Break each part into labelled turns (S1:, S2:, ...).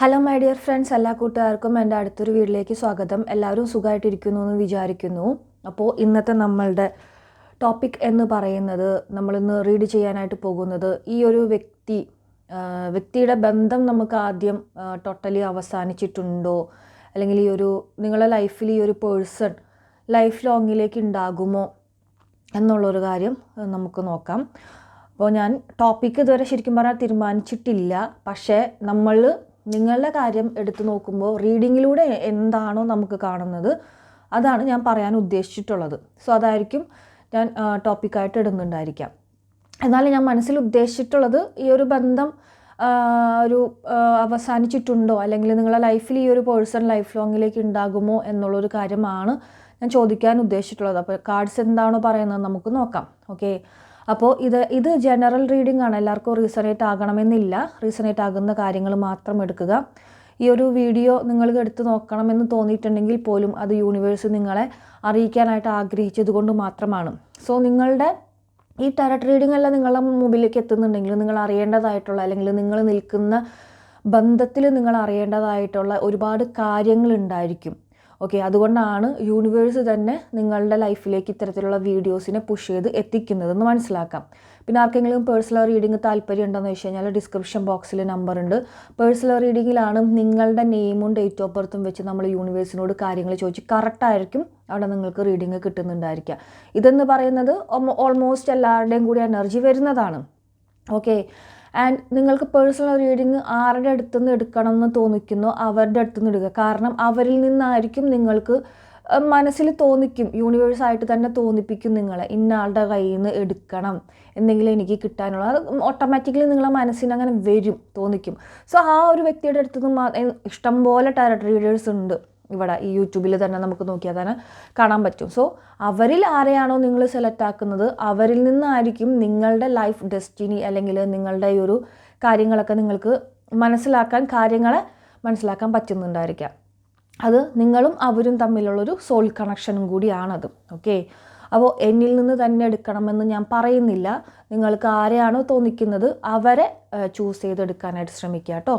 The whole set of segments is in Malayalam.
S1: ഹലോ മൈ ഡിയർ ഫ്രണ്ട്സ് എല്ലാ കൂട്ടുകാർക്കും എന്റെ അടുത്തൊരു വീട്ടിലേക്ക് സ്വാഗതം. എല്ലാവരും സുഖമായിട്ടിരിക്കുന്നു എന്ന് വിചാരിക്കുന്നു. അപ്പോൾ ഇന്നത്തെ നമ്മളുടെ ടോപ്പിക് എന്ന് പറയുന്നത് നമ്മളിന്ന് റീഡ് ചെയ്യാനായിട്ട് പോകുന്നത് ഈ ഒരു വ്യക്തി വ്യക്തിയുടെ ബന്ധം നമുക്ക് ആദ്യം ടോട്ടലി അവസാനിച്ചിട്ടുണ്ടോ? അല്ലെങ്കിൽ ഈ ഒരു നിങ്ങളുടെ ലൈഫിൽ ഈ ഒരു പേഴ്സൺ ലൈഫ് ലോങ്ങിലേക്ക് ഉണ്ടാകുമോ എന്നുള്ളൊരു കാര്യം നമുക്ക് നോക്കാം. അപ്പോൾ ഞാൻ ടോപ്പിക്ക് ഇതുവരെ ശരിക്കും പറഞ്ഞാൽ തീരുമാനിച്ചിട്ടില്ല. പക്ഷേ നമ്മൾ നിങ്ങളുടെ കാര്യം എടുത്തു നോക്കുമ്പോൾ റീഡിങ്ങിലൂടെ എന്താണോ നമുക്ക് കാണുന്നത് അതാണ് ഞാൻ പറയാൻ ഉദ്ദേശിച്ചിട്ടുള്ളത്. സോ അതായിരിക്കും ഞാൻ ടോപ്പിക്കായിട്ട് ഇടുന്നുണ്ടായിരിക്കാം. എന്നാലും ഞാൻ മനസ്സിൽ ഉദ്ദേശിച്ചിട്ടുള്ളത് ഈ ഒരു ബന്ധം ഒരു അവസാനിച്ചിട്ടുണ്ടോ? അല്ലെങ്കിൽ നിങ്ങളുടെ ലൈഫിൽ ഈ ഒരു പേഴ്സൺ ലൈഫ് ലോങ്ങിലേക്ക് ഉണ്ടാകുമോ എന്നുള്ളൊരു കാര്യമാണ് ഞാൻ ചോദിക്കാൻ ഉദ്ദേശിച്ചിട്ടുള്ളത്. അപ്പോൾ കാർഡ്സ് എന്താണോ പറയുന്നത് നമുക്ക് നോക്കാം. ഓക്കെ അപ്പോൾ ഇത് ഇത് ജനറൽ റീഡിംഗ് ആണ്. എല്ലാവർക്കും റീസണേറ്റ് ആകണമെന്നില്ല. റീസണേറ്റ് ആകുന്ന കാര്യങ്ങൾ മാത്രം എടുക്കുക. ഈ ഒരു വീഡിയോ നിങ്ങൾ എടുത്ത് നോക്കണമെന്ന് തോന്നിയിട്ടുണ്ടെങ്കിൽ പോലും അത് യൂണിവേഴ്സ് നിങ്ങളെ അറിയിക്കാനായിട്ട് ആഗ്രഹിച്ചത് കൊണ്ട് മാത്രമാണ്. സോ നിങ്ങളുടെ ഈ ടാരറ്റ് റീഡിംഗ് എല്ലാം നിങ്ങളുടെ മുമ്പിലേക്ക് എത്തുന്നുണ്ടെങ്കിൽ നിങ്ങൾ അറിയേണ്ടതായിട്ടുള്ള അല്ലെങ്കിൽ നിങ്ങൾ നിൽക്കുന്ന ബന്ധത്തിൽ നിങ്ങൾ അറിയേണ്ടതായിട്ടുള്ള ഒരുപാട് കാര്യങ്ങളുണ്ടായിരിക്കും ഓക്കെ അതുകൊണ്ടാണ് യൂണിവേഴ്സ് തന്നെ നിങ്ങളുടെ ലൈഫിലേക്ക് ഇത്തരത്തിലുള്ള വീഡിയോസിനെ പുഷ് ചെയ്ത് എത്തിക്കുന്നതെന്ന് മനസ്സിലാക്കാം. പിന്നെ ആർക്കെങ്കിലും പേഴ്സണൽ റീഡിംഗ് താല്പര്യം ഉണ്ടെന്ന് വെച്ച് കഴിഞ്ഞാൽ ഡിസ്ക്രിപ്ഷൻ ബോക്സിൽ നമ്പർ ഉണ്ട്. പേഴ്സണൽ റീഡിങ്ങിലാണ് നിങ്ങളുടെ നെയിമും ഡേറ്റ് ഓഫ് ബർത്തും വെച്ച് നമ്മൾ യൂണിവേഴ്സിനോട് കാര്യങ്ങൾ ചോദിച്ച് കറക്റ്റായിരിക്കും അവിടെ നിങ്ങൾക്ക് റീഡിങ് കിട്ടുന്നുണ്ടായിരിക്കുക. ഇതെന്ന് പറയുന്നത് ഓൾമോസ്റ്റ് എല്ലാവരുടെയും കൂടി എനർജി വരുന്നതാണ്. ഓക്കെ ആൻഡ് നിങ്ങൾക്ക് പേഴ്സണൽ റീഡിങ് ആരുടെ അടുത്തു നിന്ന് എടുക്കണം എന്ന് തോന്നിക്കുന്നു അവരുടെ അടുത്തു നിന്ന് എടുക്കുക. കാരണം അവരിൽ നിന്നായിരിക്കും നിങ്ങൾക്ക് മനസ്സിൽ തോന്നിക്കും യൂണിവേഴ്സായിട്ട് തന്നെ തോന്നിപ്പിക്കും നിങ്ങളെ. ഇന്ന ആളുടെ കയ്യിൽ നിന്ന് എടുക്കണം എന്തെങ്കിലും എനിക്ക് കിട്ടാനുള്ള. അത് ഓട്ടോമാറ്റിക്കലി നിങ്ങളെ മനസ്സിന് അങ്ങനെ വരും തോന്നിക്കും. സോ ആ ഒരു വ്യക്തിയുടെ അടുത്ത് നിന്ന് മാ- എ- ഇഷ്ടംപോലെ ടാരറ്റ് റീഡേഴ്സ് ഉണ്ട്. ഇവിടെ ഈ യൂട്യൂബിൽ തന്നെ നമുക്ക് നോക്കിയാൽ തന്നെ കാണാൻ പറ്റും. സോ അവരിൽ ആരെയാണോ നിങ്ങൾ സെലക്ട് ആക്കുന്നത് അവരിൽ നിന്നായിരിക്കും നിങ്ങളുടെ ലൈഫ് ഡെസ്റ്റിനി അല്ലെങ്കിൽ നിങ്ങളുടെ ഈ ഒരു കാര്യങ്ങളൊക്കെ നിങ്ങൾക്ക് മനസ്സിലാക്കാൻ കാര്യങ്ങളെ മനസ്സിലാക്കാൻ പറ്റുന്നുണ്ടായിരിക്കാം അത് നിങ്ങളും അവരും തമ്മിലുള്ളൊരു സോൾ കണക്ഷനും കൂടിയാണത്. ഓക്കെ അപ്പോൾ എന്നിൽ നിന്ന് തന്നെ എടുക്കണമെന്ന് ഞാൻ പറയുന്നില്ല. നിങ്ങൾക്ക് ആരെയാണോ തോന്നിക്കുന്നത് അവരെ ചൂസ് ചെയ്തെടുക്കാനായിട്ട് ശ്രമിക്കുക കേട്ടോ.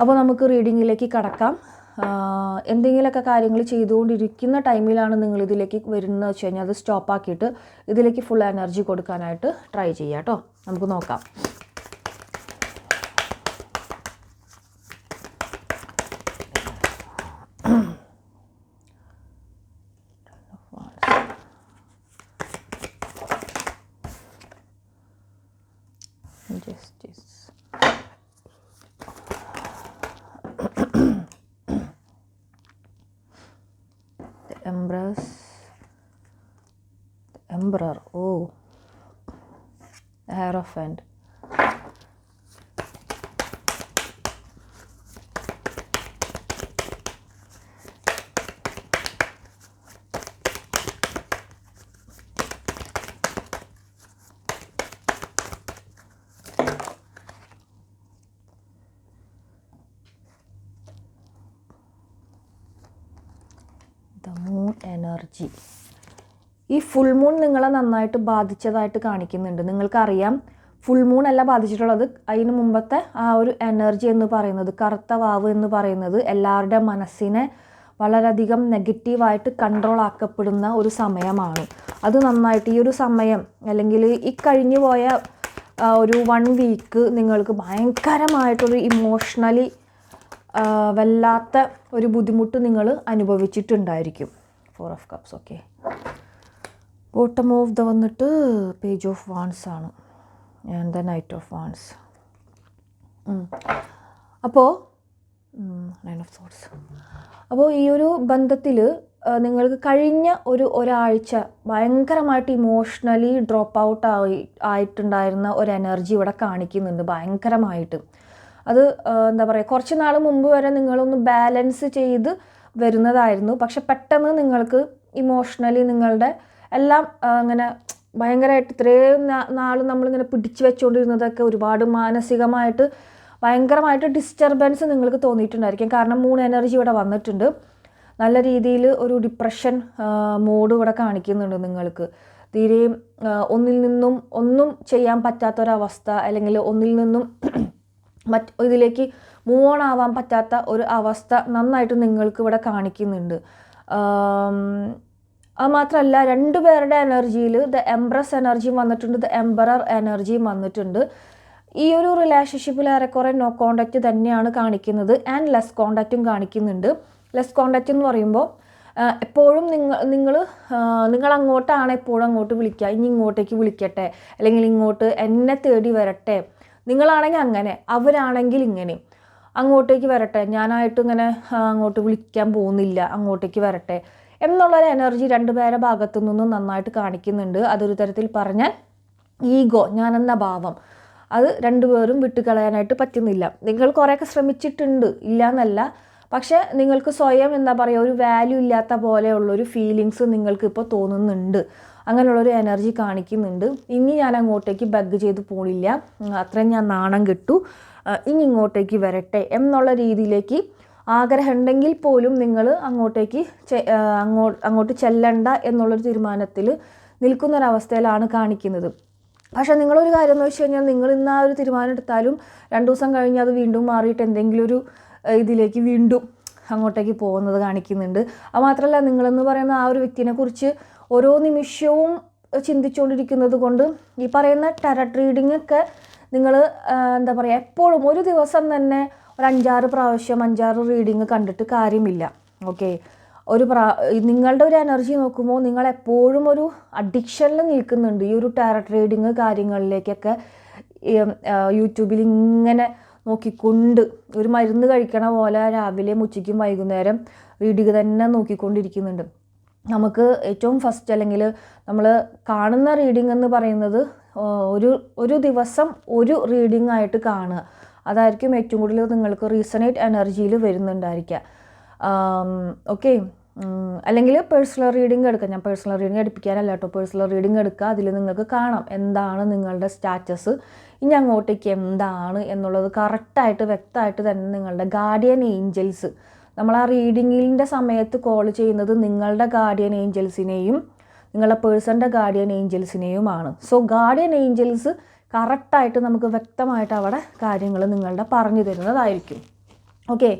S1: അപ്പോൾ നമുക്ക് റീഡിങ്ങിലേക്ക് കടക്കാം. എന്തെങ്കിലുമൊക്കെ കാര്യങ്ങൾ ചെയ്തുകൊണ്ടിരിക്കുന്ന ടൈമിലാണ് നിങ്ങൾ ഇതിലേക്ക് വരുന്നത് വെച്ച് കഴിഞ്ഞാൽ അത് സ്റ്റോപ്പാക്കിയിട്ട് ഇതിലേക്ക് ഫുൾ എനർജി കൊടുക്കാനായിട്ട് ട്രൈ ചെയ്യാം കേട്ടോ നമുക്ക് നോക്കാം. embrace the emperor. Oh. Hierophant the moon energy. ഈ ഫുൾ മൂൺ നിങ്ങളെ നന്നായിട്ട് ബാധിച്ചതായിട്ട് കാണിക്കുന്നുണ്ട്. നിങ്ങൾക്കറിയാം ഫുൾ മൂൺ അല്ല ബാധിച്ചിട്ടുള്ളത്. അതിന് മുമ്പത്തെ ആ ഒരു എനർജി എന്ന് പറയുന്നത് കറുത്ത വാവ് എന്ന് പറയുന്നത് എല്ലാവരുടെ മനസ്സിനെ വളരെയധികം നെഗറ്റീവായിട്ട് കൺട്രോൾ ആക്കപ്പെടുന്ന ഒരു സമയമാണ്. അത് നന്നായിട്ട് ഈ ഒരു സമയം അല്ലെങ്കിൽ ഈ കഴിഞ്ഞു പോയ ഒരു വൺ വീക്ക് നിങ്ങൾക്ക് ഭയങ്കരമായിട്ടൊരു ഇമോഷണലി വല്ലാത്ത ഒരു ബുദ്ധിമുട്ട് നിങ്ങൾ അനുഭവിച്ചിട്ടുണ്ടായിരിക്കും. Four of cups okay bottom of the വന്നിട്ട് പേജ് ഓഫ് വാൺസ് ആണ്. And the knight of wands അപ്പോൾ നൈൻ ഓഫ് തോട്ട്സ് അപ്പോൾ ഈ ഒരു ബന്ധത്തിൽ നിങ്ങൾക്ക് കഴിഞ്ഞ ഒരു ഒരാഴ്ച ഭയങ്കരമായിട്ട് ഇമോഷണലി ഡ്രോപ്പ് ഔട്ട് ആയി ആയിട്ടുണ്ടായിരുന്ന ഒരു എനർജി ഇവിടെ കാണിക്കുന്നുണ്ട് ഭയങ്കരമായിട്ട്. അത് എന്താ പറയുക കുറച്ച് നാൾ മുമ്പ് വരെ നിങ്ങളൊന്ന് ബാലൻസ് ചെയ്ത് വരുന്നതായിരുന്നു. പക്ഷെ പെട്ടെന്ന് നിങ്ങൾക്ക് ഇമോഷണലി നിങ്ങളുടെ എല്ലാം അങ്ങനെ ഭയങ്കരമായിട്ട് ഇത്രയും നാൾ നമ്മളിങ്ങനെ പിടിച്ചു വെച്ചുകൊണ്ടിരുന്നതൊക്കെ ഒരുപാട് മാനസികമായിട്ട് ഭയങ്കരമായിട്ട് ഡിസ്റ്റർബൻസ് നിങ്ങൾക്ക് തോന്നിയിട്ടുണ്ടായിരിക്കും. കാരണം മൂൺ എനർജി ഇവിടെ വന്നിട്ടുണ്ട്. നല്ല രീതിയിൽ ഒരു ഡിപ്രഷൻ മോഡ് ഇവിടെ കാണിക്കുന്നുണ്ട് നിങ്ങൾക്ക്. തീരെയും ഒന്നിൽ നിന്നും ഒന്നും ചെയ്യാൻ പറ്റാത്തൊരവസ്ഥ അല്ലെങ്കിൽ ഒന്നിൽ നിന്നും മറ്റ് ഇതിലേക്ക് മൂവ് ഓൺ ആവാൻ പറ്റാത്ത ഒരു അവസ്ഥ നന്നായിട്ട് നിങ്ങൾക്ക് ഇവിടെ കാണിക്കുന്നുണ്ട്. അത് മാത്രമല്ല രണ്ടുപേരുടെ എനർജിയിൽ ദ എംബ്രസ് എനർജിയും വന്നിട്ടുണ്ട് ദ എംബറർ എനർജിയും വന്നിട്ടുണ്ട്. ഈ ഒരു റിലേഷൻഷിപ്പിൽ ഏറെക്കുറെ നോ കോണ്ടാക്റ്റ് തന്നെയാണ് കാണിക്കുന്നത് ആൻഡ് ലെസ് കോണ്ടാക്റ്റും കാണിക്കുന്നുണ്ട്. ലെസ് കോണ്ടാക്റ്റ് എന്ന് പറയുമ്പോൾ എപ്പോഴും നിങ്ങൾ നിങ്ങൾ നിങ്ങൾ അങ്ങോട്ടാണ് എപ്പോഴും അങ്ങോട്ട് വിളിക്കുക. ഇനി ഇങ്ങോട്ടേക്ക് വിളിക്കട്ടെ. അല്ലെങ്കിൽ ഇങ്ങോട്ട് എന്നെ തേടി വരട്ടെ. നിങ്ങളാണെങ്കിൽ അങ്ങനെ അവരാണെങ്കിൽ ഇങ്ങനെ. അങ്ങോട്ടേക്ക് വരട്ടെ ഞാനായിട്ട് ഇങ്ങനെ അങ്ങോട്ട് വിളിക്കാൻ പോകുന്നില്ല അങ്ങോട്ടേക്ക് വരട്ടെ എന്നുള്ളൊരു എനർജി രണ്ടുപേരെ ഭാഗത്തു നിന്നും നന്നായിട്ട് കാണിക്കുന്നുണ്ട്. അതൊരു തരത്തിൽ പറഞ്ഞാൽ ഈഗോ ഞാനെന്ന ഭാവം. അത് രണ്ടുപേരും വിട്ടുകളയാനായിട്ട് പറ്റുന്നില്ല. നിങ്ങൾ കുറേയൊക്കെ ശ്രമിച്ചിട്ടുണ്ട് ഇല്ല എന്നല്ല പക്ഷേ നിങ്ങൾക്ക് സ്വയം എന്താ പറയുക ഒരു വാല്യൂ ഇല്ലാത്ത പോലെയുള്ളൊരു ഫീലിങ്സ് നിങ്ങൾക്ക് ഇപ്പോൾ തോന്നുന്നുണ്ട്. അങ്ങനെയുള്ളൊരു എനർജി കാണിക്കുന്നുണ്ട്. ഇനി ഞാൻ അങ്ങോട്ടേക്ക് ബഗ് ചെയ്ത് പോണില്ല. അത്രയും ഞാൻ നാണം കിട്ടു. ഇനി ഇങ്ങോട്ടേക്ക് വരട്ടെ എന്നുള്ള രീതിയിലേക്ക് ആഗ്രഹം ഉണ്ടെങ്കിൽ പോലും നിങ്ങൾ അങ്ങോട്ടേക്ക് അങ്ങോട്ട് ചെല്ലണ്ട എന്നുള്ളൊരു തീരുമാനത്തിൽ നിൽക്കുന്നൊരവസ്ഥയിലാണ് കാണിക്കുന്നത്. പക്ഷേ നിങ്ങളൊരു കാര്യം എന്ന് വെച്ച് കഴിഞ്ഞാൽ നിങ്ങൾ ഇന്ന് ആ ഒരു തീരുമാനം എടുത്താലും രണ്ട് ദിവസം കഴിഞ്ഞ് അത് വീണ്ടും മാറിയിട്ട് എന്തെങ്കിലും ഒരു ഇതിലേക്ക് വീണ്ടും അങ്ങോട്ടേക്ക് പോകുന്നത് കാണിക്കുന്നുണ്ട്. അത് മാത്രമല്ല നിങ്ങളെന്ന് പറയുന്ന ആ ഒരു വ്യക്തിനെ കുറിച്ച് ഓരോ നിമിഷവും ചിന്തിച്ചുകൊണ്ടിരിക്കുന്നത് കൊണ്ട് ഈ പറയുന്ന ടെറട്ട് റീഡിംഗ് ഒക്കെ നിങ്ങൾ എന്താ പറയുക എപ്പോഴും ഒരു ദിവസം തന്നെ ഒരു അഞ്ചാറ് പ്രാവശ്യം അഞ്ചാറ് റീഡിങ് കണ്ടിട്ട് കാര്യമില്ല. ഓക്കെ ഒരു പ്രാ നിങ്ങളുടെ ഒരു എനർജി നോക്കുമ്പോൾ നിങ്ങൾ എപ്പോഴും ഒരു അഡിക്ഷനിൽ നിൽക്കുന്നുണ്ട് ഈ ഒരു ടാരറ്റ് റീഡിങ് കാര്യങ്ങളിലേക്കൊക്കെ. യൂട്യൂബിൽ ഇങ്ങനെ നോക്കിക്കൊണ്ട് ഒരു മരുന്ന് കഴിക്കണ പോലെ രാവിലെ ഉച്ചയ്ക്കും വൈകുന്നേരം റീഡിങ് തന്നെ നോക്കിക്കൊണ്ടിരിക്കുന്നുണ്ട്. നമുക്ക് ഏറ്റവും ഫസ്റ്റ് അല്ലെങ്കിൽ നമ്മൾ കാണുന്ന റീഡിംഗ് എന്ന് പറയുന്നത് ഒരു ഒരു ദിവസം ഒരു റീഡിംഗ് ആയിട്ട് കാണുക. അതായിരിക്കും ഏറ്റവും കൂടുതൽ നിങ്ങൾക്ക് റീസണേറ്റ് എനർജിയിൽ വരുന്നുണ്ടായിരിക്കുക. ഓക്കെ അല്ലെങ്കിൽ പേഴ്സണൽ റീഡിംഗ് എടുക്കാം. ഞാൻ പേഴ്സണൽ റീഡിംഗ് എടുപ്പിക്കാനല്ല കേട്ടോ. പേഴ്സണൽ റീഡിംഗ് എടുക്കുക. അതിൽ നിങ്ങൾക്ക് കാണാം എന്താണ് നിങ്ങളുടെ സ്റ്റാറ്റസ് ഇനി അങ്ങോട്ടേക്ക് എന്താണ് എന്നുള്ളത് കറക്റ്റായിട്ട് വ്യക്തമായിട്ട് തന്നെ നിങ്ങളുടെ ഗാർഡിയൻ ഏഞ്ചൽസ് നമ്മൾ ആ റീഡിങ്ങിന്റെ സമയത്ത് കോൾ ചെയ്യുന്നത് നിങ്ങളുടെ ഗാർഡിയൻ ഏഞ്ചൽസിനെയും നിങ്ങളുടെ പേഴ്സന്റെ ഗാർഡിയൻ ഏഞ്ചൽസിനെയുമാണ് സോ ഗാർഡിയൻ ഏഞ്ചൽസ് കറക്റ്റായിട്ട് നമുക്ക് വ്യക്തമായിട്ട് അവിടെ കാര്യങ്ങൾ നിങ്ങളുടെ പറഞ്ഞു തരുന്നതായിരിക്കും. ഓക്കെ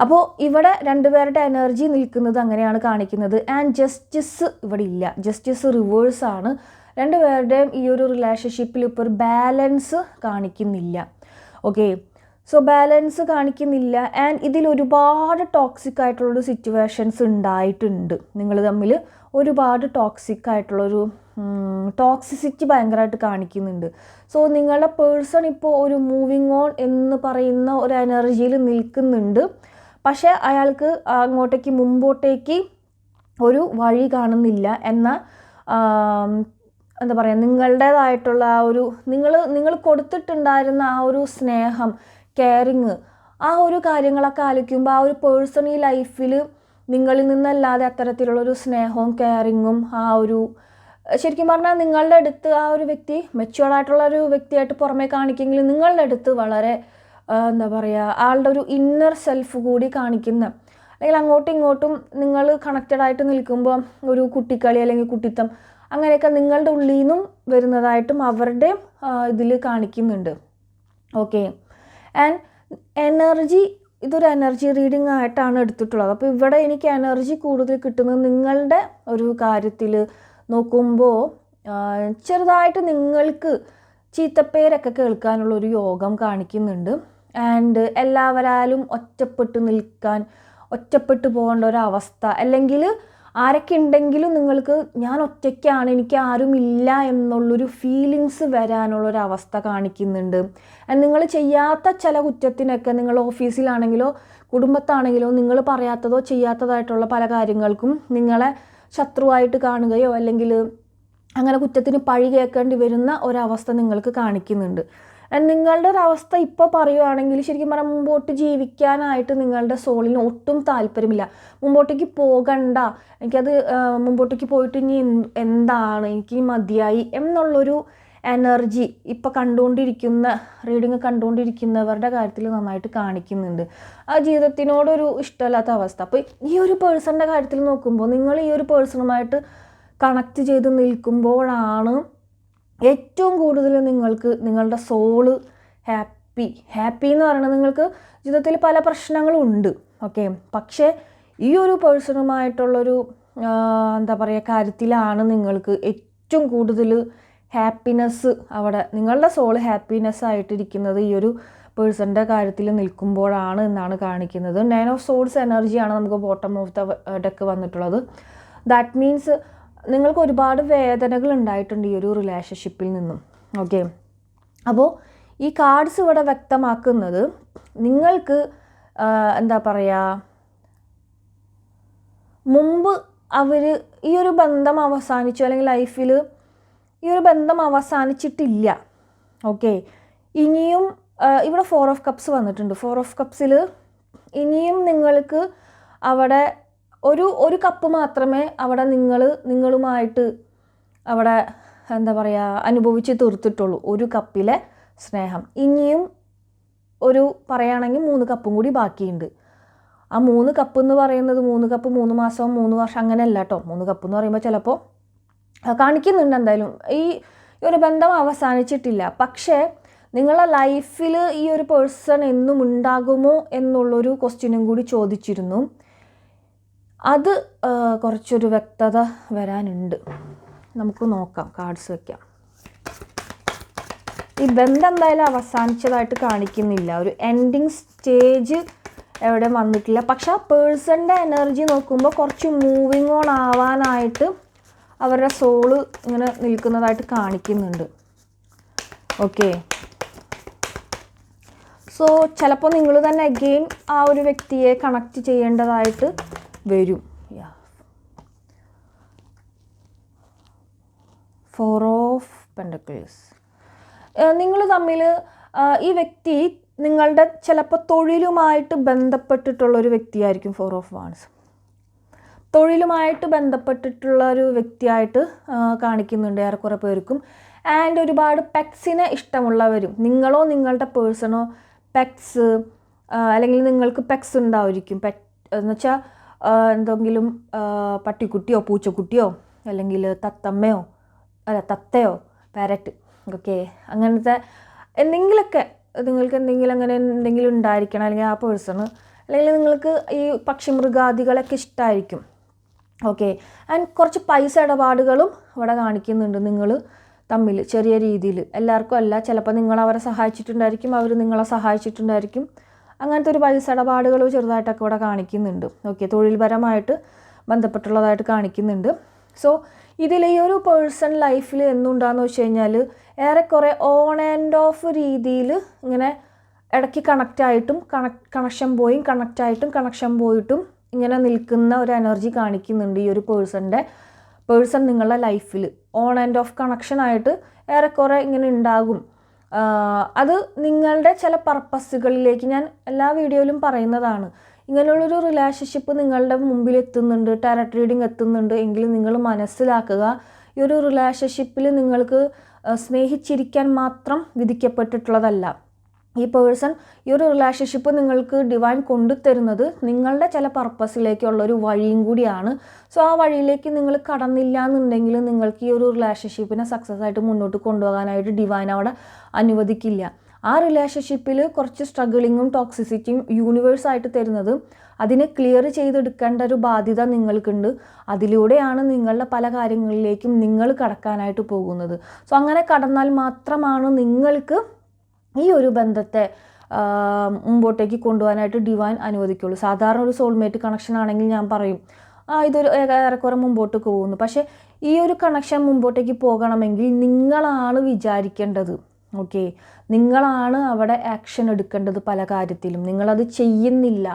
S1: അപ്പോൾ ഇവിടെ രണ്ടുപേരുടെ എനർജി നിൽക്കുന്നത് അങ്ങനെയാണ് കാണിക്കുന്നത്. ആൻഡ് ജസ്റ്റിസ് ഇവിടെ ഇല്ല. ജസ്റ്റിസ് റിവേഴ്സ് ആണ്. രണ്ടുപേരുടെയും ഈ ഒരു റിലേഷൻഷിപ്പിൽ ഇപ്പോൾ ഒരു ബാലൻസ് കാണിക്കുന്നില്ല. ഓക്കെ സോ ബാലൻസ് കാണിക്കുന്നില്ല. ആൻഡ് ഇതിൽ ഒരുപാട് ടോക്സിക് ആയിട്ടുള്ളൊരു സിറ്റുവേഷൻസ് ഉണ്ടായിട്ടുണ്ട്. നിങ്ങൾ തമ്മിൽ ഒരുപാട് ടോക്സിക് ആയിട്ടുള്ളൊരു ടോക്സിസിറ്റി ഭയങ്കരമായിട്ട് കാണിക്കുന്നുണ്ട്. സോ നിങ്ങളുടെ പേഴ്സൺ ഇപ്പോൾ ഒരു മൂവിങ് ഓൺ എന്ന് പറയുന്ന ഒരു എനർജിയിൽ നിൽക്കുന്നുണ്ട്. പക്ഷേ അയാൾക്ക് അങ്ങോട്ടേക്ക് മുമ്പോട്ടേക്ക് ഒരു വഴി കാണുന്നില്ല. എന്ന എന്താ പറയുക നിങ്ങളുടേതായിട്ടുള്ള ആ ഒരു നിങ്ങൾ നിങ്ങൾ കൊടുത്തിട്ടുണ്ടായിരുന്ന ആ ഒരു സ്നേഹം കെയറിങ് ആ ഒരു കാര്യങ്ങളൊക്കെ ആലോചിക്കുമ്പോൾ ആ ഒരു പേഴ്സൺ ഈ ലൈഫിൽ നിങ്ങളിൽ നിന്നല്ലാതെ അത്തരത്തിലുള്ളൊരു സ്നേഹവും കെയറിങ്ങും ആ ഒരു ശരിക്കും പറഞ്ഞാൽ നിങ്ങളുടെ അടുത്ത് ആ ഒരു വ്യക്തി മെച്ചുവേർഡ് ആയിട്ടുള്ള ഒരു വ്യക്തിയായിട്ട് പുറമേ കാണിക്കുമെങ്കിൽ നിങ്ങളുടെ അടുത്ത് വളരെ എന്താ പറയുക ആളുടെ ഒരു ഇന്നർ സെൽഫ് കൂടി കാണിക്കുന്ന അല്ലെങ്കിൽ അങ്ങോട്ടും ഇങ്ങോട്ടും നിങ്ങൾ കണക്റ്റഡ് ആയിട്ട് നിൽക്കുമ്പോൾ ഒരു കുട്ടിക്കളി അല്ലെങ്കിൽ കുട്ടിത്തം അങ്ങനെയൊക്കെ നിങ്ങളുടെ ഉള്ളിൽ നിന്നും വരുന്നതായിട്ടും അവരുടെ ഇതിൽ കാണിക്കുന്നുണ്ട്. ഓക്കെ ആൻഡ് എനർജി ഇതൊരു എനർജി റീഡിംഗ് ആയിട്ടാണ് എടുത്തിട്ടുള്ളത്. അപ്പോൾ ഇവിടെ എനിക്ക് എനർജി കൂടുതൽ കിട്ടുന്നത് നിങ്ങളുടെ ഒരു കാര്യത്തിൽ നോക്കുമ്പോൾ ചെറുതായിട്ട് നിങ്ങൾക്ക് ചീത്തപ്പേരൊക്കെ കേൾക്കാനുള്ള ഒരു യോഗം കാണിക്കുന്നുണ്ട്. ആൻഡ് എല്ലാവരാലും ഒറ്റപ്പെട്ട് നിൽക്കാൻ ഒറ്റപ്പെട്ടു പോകേണ്ട ഒരു അവസ്ഥ. അല്ലെങ്കിൽ ആരൊക്കെ ഉണ്ടെങ്കിലും നിങ്ങൾക്ക് ഞാൻ ഒറ്റയ്ക്കാണ് എനിക്ക് ആരുമില്ല എന്നുള്ളൊരു ഫീലിങ്സ് വരാനുള്ളൊരു അവസ്ഥ കാണിക്കുന്നുണ്ട് നിങ്ങൾ ചെയ്യാത്ത ചില കുറ്റത്തിനൊക്കെ നിങ്ങൾ ഓഫീസിലാണെങ്കിലോ കുടുംബത്താണെങ്കിലോ നിങ്ങൾ പറയാത്തതോ ചെയ്യാത്തതായിട്ടുള്ള പല കാര്യങ്ങൾക്കും നിങ്ങളെ ശത്രുവായിട്ട് കാണുകയോ അല്ലെങ്കിൽ അങ്ങനെ കുറ്റത്തിന് പഴി കേൾക്കേണ്ടി വരുന്ന ഒരവസ്ഥ നിങ്ങൾക്ക് കാണിക്കുന്നുണ്ട്. നിങ്ങളുടെ ഒരു അവസ്ഥ ഇപ്പോൾ പറയുവാണെങ്കിൽ ശരിക്കും പറഞ്ഞാൽ മുമ്പോട്ട് ജീവിക്കാനായിട്ട് നിങ്ങളുടെ സോളിന് ഒട്ടും താല്പര്യമില്ല. മുമ്പോട്ടേക്ക് പോകണ്ട. എനിക്കത് മുമ്പോട്ടേക്ക് പോയിട്ട് ഇനി എന്താണ്? എനിക്ക് മതിയായി എന്നുള്ളൊരു എനർജി ഇപ്പോൾ കണ്ടുകൊണ്ടിരിക്കുന്ന റീഡിങ് കണ്ടുകൊണ്ടിരിക്കുന്നവരുടെ കാര്യത്തിൽ നന്നായിട്ട് കാണിക്കുന്നുണ്ട്. ആ ജീവിതത്തിനോടൊരു ഇഷ്ടമില്ലാത്ത അവസ്ഥ. അപ്പോൾ ഈ ഒരു പേഴ്സണിന്റെ കാര്യത്തിൽ നോക്കുമ്പോൾ നിങ്ങൾ ഈ ഒരു പേഴ്സണുമായിട്ട് കണക്ട് ചെയ്ത് നിൽക്കുമ്പോഴാണ് ഏറ്റവും കൂടുതൽ നിങ്ങൾക്ക് നിങ്ങളുടെ സോൾ ഹാപ്പി ഹാപ്പി എന്ന് പറയുന്നത് നിങ്ങൾക്ക് ജീവിതത്തിൽ പല പ്രശ്നങ്ങളും ഉണ്ട്. ഓക്കെ പക്ഷേ ഈ ഒരു പേഴ്സണുമായിട്ടുള്ളൊരു എന്താ പറയുക കാര്യത്തിലാണ് നിങ്ങൾക്ക് ഏറ്റവും കൂടുതൽ ഹാപ്പിനെസ് അവിടെ നിങ്ങളുടെ സോൾ ഹാപ്പിനെസ് ആയിട്ടിരിക്കുന്നത് ഈ ഒരു പേഴ്സണിന്റെ കാര്യത്തിൽ നിൽക്കുമ്പോഴാണ് എന്നാണ് കാണിക്കുന്നത്. നയൻ ഓഫ് സോൾസ് എനർജിയാണ് നമുക്ക് ബോട്ടം ഓഫ് ദ ഡെക്ക് വന്നിട്ടുള്ളത്. ദാറ്റ് മീൻസ് നിങ്ങൾക്ക് ഒരുപാട് വേദനകൾ ഉണ്ടായിട്ടുണ്ട് ഈ ഒരു റിലേഷൻഷിപ്പിൽ നിന്നും. ഓക്കെ അപ്പോൾ ഈ കാർഡ്സ് ഇവിടെ വ്യക്തമാക്കുന്നത് നിങ്ങൾക്ക് എന്താ പറയുക മുമ്പ് അവർ ഈ ഒരു ബന്ധം അവസാനിച്ചു അല്ലെങ്കിൽ ലൈഫിൽ ഈ ഒരു ബന്ധം അവസാനിച്ചിട്ടില്ല. ഓക്കെ ഇനിയും ഇവിടെ ഫോർ ഓഫ് കപ്സ് വന്നിട്ടുണ്ട്. ഫോർ ഓഫ് കപ്സിൽ ഇനിയും നിങ്ങൾക്ക് അവിടെ ഒരു ഒരു കപ്പ് മാത്രമേ അവിടെ നിങ്ങൾ നിങ്ങളുമായിട്ട് അവിടെ എന്താ പറയുക അനുഭവിച്ച് തീർത്തിട്ടുള്ളൂ. ഒരു കപ്പിലെ സ്നേഹം. ഇനിയും ഒരു പറയുകയാണെങ്കിൽ മൂന്ന് കപ്പും കൂടി ബാക്കിയുണ്ട്. ആ മൂന്ന് കപ്പ് എന്ന് പറയുന്നത് മൂന്ന് കപ്പ് മൂന്ന് മാസം മൂന്ന് വർഷം അങ്ങനെയല്ല കേട്ടോ. മൂന്ന് കപ്പ് എന്ന് പറയുമ്പോൾ ചിലപ്പോൾ കാണിക്കുന്നുണ്ട് എന്തായാലും. ഈ ഒരു ബന്ധം അവസാനിച്ചിട്ടില്ല. പക്ഷേ നിങ്ങളെ ലൈഫിൽ ഈ ഒരു പേഴ്സൺ എന്നും ഉണ്ടാകുമോ എന്നുള്ളൊരു ക്വസ്റ്റ്യനും കൂടി ചോദിച്ചിരുന്നു. അത് കുറച്ചൊരു വ്യക്തത വരാനുണ്ട്. നമുക്ക് നോക്കാം കാർഡ്സ് വയ്ക്കാം ഈ ബന്ധം എന്തായാലും അവസാനിച്ചതായിട്ട് കാണിക്കുന്നില്ല. ഒരു എൻഡിങ് സ്റ്റേജ് എവിടെ വന്നിട്ടില്ല. പക്ഷെ ആ പേഴ്സണിന്റെ എനർജി നോക്കുമ്പോൾ കുറച്ച് മൂവിങ് ഓൺ ആവാനായിട്ട് അവരുടെ സോൾ ഇങ്ങനെ നിൽക്കുന്നതായിട്ട് കാണിക്കുന്നുണ്ട്. ഓക്കെ സോ ചിലപ്പോൾ നിങ്ങൾ തന്നെ അഗെയിൻ ആ ഒരു വ്യക്തിയെ കണക്ട് ചെയ്യേണ്ടതായിട്ട് വരും. ഫോർ ഓഫ് പെൻഡക്കിൾസ് നിങ്ങൾ തമ്മിൽ ഈ വ്യക്തി നിങ്ങളുടെ ചിലപ്പോൾ തൊഴിലുമായിട്ട് ബന്ധപ്പെട്ടിട്ടുള്ള ഒരു വ്യക്തിയായിരിക്കും ഫോർ ഓഫ് വാൺസ് തൊഴിലുമായിട്ട് ബന്ധപ്പെട്ടിട്ടുള്ള ഒരു വ്യക്തിയായിട്ട് കാണിക്കുന്നുണ്ട് ഏറെക്കുറെ പേർക്കും. ആൻഡ് ഒരുപാട് പെക്സിനെ ഇഷ്ടമുള്ളവരും. നിങ്ങളോ നിങ്ങളുടെ പേഴ്സണോ പെക്സ് അല്ലെങ്കിൽ നിങ്ങൾക്ക് പെക്സ് ഉണ്ടാവുമായിരിക്കും. പെറ്റ് എന്ന് വെച്ചാൽ എന്തെങ്കിലും പട്ടിക്കുട്ടിയോ പൂച്ചക്കുട്ടിയോ അല്ലെങ്കിൽ തത്തമ്മയോ അല്ല തത്തയോ പാരറ്റ് ഓക്കെ അങ്ങനത്തെ എന്തെങ്കിലുമൊക്കെ നിങ്ങൾക്ക് എന്തെങ്കിലും അങ്ങനെ എന്തെങ്കിലും ഉണ്ടായിരിക്കണം അല്ലെങ്കിൽ ആ പേഴ്സൺ അല്ലെങ്കിൽ നിങ്ങൾക്ക് ഈ പക്ഷിമൃഗാദികളൊക്കെ ഇഷ്ടമായിരിക്കും ഓക്കെ ആൻഡ് കുറച്ച് പൈസ ഇടപാടുകളും ഇവിടെ കാണിക്കുന്നുണ്ട് നിങ്ങൾ തമ്മിൽ ചെറിയ രീതിയിൽ. എല്ലാവർക്കും അല്ല ചിലപ്പോൾ നിങ്ങൾ അവരെ സഹായിച്ചിട്ടുണ്ടായിരിക്കും അവർ നിങ്ങളെ സഹായിച്ചിട്ടുണ്ടായിരിക്കും. അങ്ങനത്തെ ഒരു പൈസ ഇടപാടുകൾ ചെറുതായിട്ടൊക്കെ ഇവിടെ കാണിക്കുന്നുണ്ട്. ഓക്കെ തൊഴിൽപരമായിട്ട് ബന്ധപ്പെട്ടുള്ളതായിട്ട് കാണിക്കുന്നുണ്ട്. സോ ഇതിൽ ഈ ഒരു പേഴ്സൺ ലൈഫിൽ എന്തുണ്ടാന്ന് വെച്ച് കഴിഞ്ഞാൽ ഏറെക്കുറെ ഓൺ ആൻഡ് ഓഫ് രീതിയിൽ ഇങ്ങനെ ഇടയ്ക്ക് കണക്റ്റ് ആയിട്ടും കണക്ട് കണക്ഷൻ പോയും കണക്റ്റ് ആയിട്ടും കണക്ഷൻ പോയിട്ടും ഇങ്ങനെ നിൽക്കുന്ന ഒരു എനർജി കാണിക്കുന്നുണ്ട് ഈ ഒരു പേഴ്സണിന്റെ പേഴ്സൺ നിങ്ങളുടെ ലൈഫിൽ ഓൺ ആൻഡ് ഓഫ് കണക്ഷൻ ആയിട്ട് ഏറെക്കുറെ ഇങ്ങനെ ഉണ്ടാകും. അത് നിങ്ങളുടെ ചില പർപ്പസുകളിലേക്ക് ഞാൻ എല്ലാ വീഡിയോയിലും പറയുന്നതാണ്. ഇങ്ങനെയുള്ളൊരു റിലേഷൻഷിപ്പ് നിങ്ങളുടെ മുമ്പിൽ എത്തുന്നുണ്ട് ടാരറ്റ് റീഡിങ് എത്തുന്നുണ്ട് എങ്കിൽ നിങ്ങൾ മനസ്സിലാക്കുക ഈ ഒരു റിലേഷൻഷിപ്പിൽ നിങ്ങൾക്ക് സ്നേഹിച്ചിരിക്കാൻ മാത്രം വിധിക്കപ്പെട്ടിട്ടുള്ളതല്ല. ഈ പേഴ്സൺ ഈ ഒരു റിലേഷൻഷിപ്പ് നിങ്ങൾക്ക് ഡിവൈൻ കൊണ്ടുതരുന്നത് നിങ്ങളുടെ ചില പർപ്പസിലേക്കുള്ള ഒരു വഴിയും കൂടിയാണ്. സോ ആ വഴിയിലേക്ക് നിങ്ങൾ കടന്നില്ല എന്നുണ്ടെങ്കിൽ നിങ്ങൾക്ക് ഈ ഒരു റിലേഷൻഷിപ്പിനെ സക്സസ് ആയിട്ട് മുന്നോട്ട് കൊണ്ടുപോകാനായിട്ട് ഡിവൈൻ അവിടെ അനുവദിക്കില്ല. ആ റിലേഷൻഷിപ്പിൽ കുറച്ച് സ്ട്രഗിളിങ്ങും ടോക്സിസിറ്റിയും യൂണിവേഴ്സായിട്ട് തരുന്നത് അതിനെ ക്ലിയർ ചെയ്തെടുക്കേണ്ട ഒരു ബാധ്യത നിങ്ങൾക്കുണ്ട്. അതിലൂടെയാണ് നിങ്ങളുടെ പല കാര്യങ്ങളിലേക്കും നിങ്ങൾ കടക്കാനായിട്ട് പോകുന്നത്. സോ അങ്ങനെ കടന്നാൽ മാത്രമാണ് നിങ്ങൾക്ക് ഈ ഒരു ബന്ധത്തെ മുമ്പോട്ടേക്ക് കൊണ്ടുപോകാനായിട്ട് ഡിവൈൻ അനുവദിക്കുള്ളൂ. സാധാരണ ഒരു സോൾമേറ്റ് കണക്ഷൻ ആണെങ്കിൽ ഞാൻ പറയും ആ ഇതൊരു ഏറെക്കുറെ മുമ്പോട്ട് പോകുന്നു. പക്ഷേ ഈ ഒരു കണക്ഷൻ മുമ്പോട്ടേക്ക് പോകണമെങ്കിൽ നിങ്ങളാണ് വിചാരിക്കേണ്ടത് ഓക്കെ നിങ്ങളാണ് അവിടെ ആക്ഷൻ എടുക്കേണ്ടത് പല കാര്യത്തിലും. നിങ്ങളത് ചെയ്യുന്നില്ല.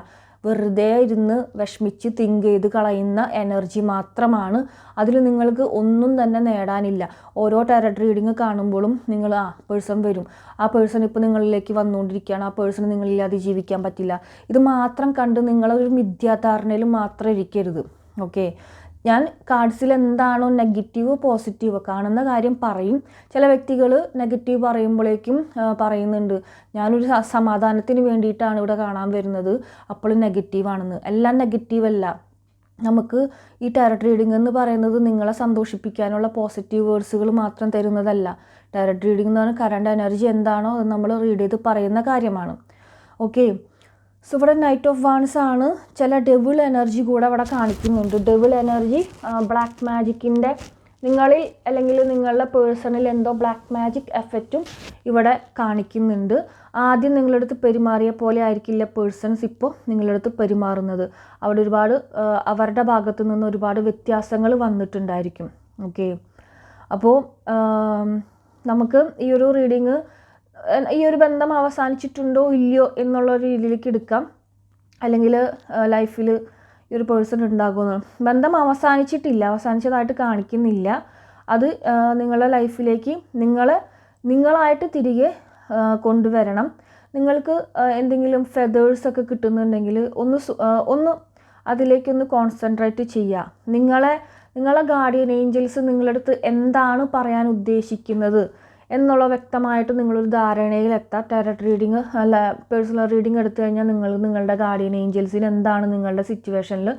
S1: വെറുതെ ഇരുന്ന് വിഷമിച്ച് തിങ്ക് ചെയ്ത് കളയുന്ന എനർജി മാത്രമാണ്. അതിൽ നിങ്ങൾക്ക് ഒന്നും തന്നെ നേടാനില്ല. ഓരോ ടാരറ്റ് റീഡിങ് കാണുമ്പോഴും നിങ്ങൾ ആ പേഴ്സൺ വരും. ആ പേഴ്സൺ ഇപ്പോൾ നിങ്ങളിലേക്ക് വന്നുകൊണ്ടിരിക്കുകയാണ്. ആ പേഴ്സൺ നിങ്ങളില്ലാതെ ജീവിക്കാൻ പറ്റില്ല. ഇത് മാത്രം കണ്ട് നിങ്ങളൊരു മിഥ്യാധാരണയിൽ മാത്രം ഇരിക്കരുത്. ഓക്കെ ഞാൻ കാർഡ്സിൽ എന്താണോ നെഗറ്റീവ് പോസിറ്റീവ് കാണുന്ന കാര്യം പറയും. ചില വ്യക്തികൾ നെഗറ്റീവ് പറയുമ്പോഴേക്കും പറയുന്നുണ്ട്. ഞാനൊരു സമാധാനത്തിന് വേണ്ടിയിട്ടാണ് ഇവിടെ കാണാൻ വരുന്നത്. അപ്പോൾ നെഗറ്റീവാണെന്ന് എല്ലാം നെഗറ്റീവ് അല്ല. നമുക്ക് ഈ ടാരറ്റ് റീഡിംഗ് എന്ന് പറയുന്നത് നിങ്ങളെ സന്തോഷിപ്പിക്കാനുള്ള പോസിറ്റീവ് വേർഡ്സുകൾ മാത്രം തരുന്നതല്ല. ടാരറ്റ് റീഡിംഗ് എന്ന് പറഞ്ഞാൽ കറണ്ട് എനർജി എന്താണോ അത് നമ്മൾ റീഡ് ചെയ്ത് പറയുന്ന കാര്യമാണ്. ഓക്കെ സോ ഇവിടെ നൈറ്റ് ഓഫ് വാൺസ് ആണ്. ചില ഡെവിൾ എനർജി കൂടെ അവിടെ കാണിക്കുന്നുണ്ട്. ഡെവിൾ എനർജി ബ്ലാക്ക് മാജിക്കിന്റെ നിങ്ങളിൽ അല്ലെങ്കിൽ നിങ്ങളുടെ പേഴ്സണിൽ എന്തോ ബ്ലാക്ക് മാജിക് എഫക്റ്റും ഇവിടെ കാണിക്കുന്നുണ്ട്. ആദ്യം നിങ്ങളുടെ അടുത്ത് പെരുമാറിയ പോലെ ആയിരിക്കില്ല പേഴ്സൺസ് ഇപ്പോൾ നിങ്ങളുടെ അടുത്ത് പെരുമാറുന്നത്. അവിടെ ഒരുപാട് അവരുടെ ഭാഗത്തു നിന്ന് ഒരുപാട് വ്യത്യാസങ്ങൾ വന്നിട്ടുണ്ടായിരിക്കും. ഓക്കെ അപ്പോൾ നമുക്ക് ഈ ഒരു റീഡിങ് ഈ ഒരു ബന്ധം അവസാനിച്ചിട്ടുണ്ടോ ഇല്ലയോ എന്നുള്ള രീതിയിലേക്ക് എടുക്കാം. അല്ലെങ്കിൽ ലൈഫിൽ ഈ ഒരു പേഴ്സൺ ഉണ്ടാകുമെന്ന് ബന്ധം അവസാനിച്ചിട്ടില്ല. അവസാനിച്ചതായിട്ട് കാണിക്കുന്നില്ല. അത് നിങ്ങളുടെ ലൈഫിലേക്ക് നിങ്ങളെ നിങ്ങളായിട്ട് തിരികെ കൊണ്ടുവരണം. നിങ്ങൾക്ക് എന്തെങ്കിലും ഫെതേഴ്സ് ഒക്കെ കിട്ടുന്നുണ്ടെങ്കിൽ ഒന്ന് ഒന്ന് അതിലേക്കൊന്ന് കോൺസെൻട്രേറ്റ് ചെയ്യുക നിങ്ങളെ നിങ്ങളെ ഗാർഡിയൻ ഏഞ്ചൽസ് നിങ്ങളുടെ അടുത്ത് എന്താണ് പറയാൻ ഉദ്ദേശിക്കുന്നത്? എന്നുള്ള വ്യക്തമായിട്ട് നിങ്ങളൊരു ധാരണയിലെത്താം. ടാരറ്റ് റീഡിങ് അല്ല പേഴ്സണൽ റീഡിങ് എടുത്തു കഴിഞ്ഞാൽ നിങ്ങൾ നിങ്ങളുടെ ഗാർഡിയൻ ഏഞ്ചൽസിന് എന്താണ് നിങ്ങളുടെ സിറ്റുവേഷനിൽ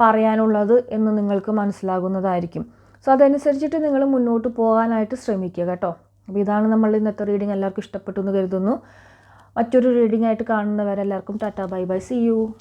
S1: പറയാനുള്ളത് എന്ന് നിങ്ങൾക്ക് മനസ്സിലാകുന്നതായിരിക്കും. സോ അതനുസരിച്ചിട്ട് നിങ്ങൾ മുന്നോട്ട് പോകാനായിട്ട് ശ്രമിക്കുക കേട്ടോ. അപ്പോൾ ഇതാണ് നമ്മൾ ഇന്നത്തെ റീഡിങ് എല്ലാവർക്കും ഇഷ്ടപ്പെട്ടു എന്ന് കരുതുന്നു. മറ്റൊരു റീഡിംഗ് ആയിട്ട് കാണുന്നവരെല്ലാവർക്കും tata bye bye see you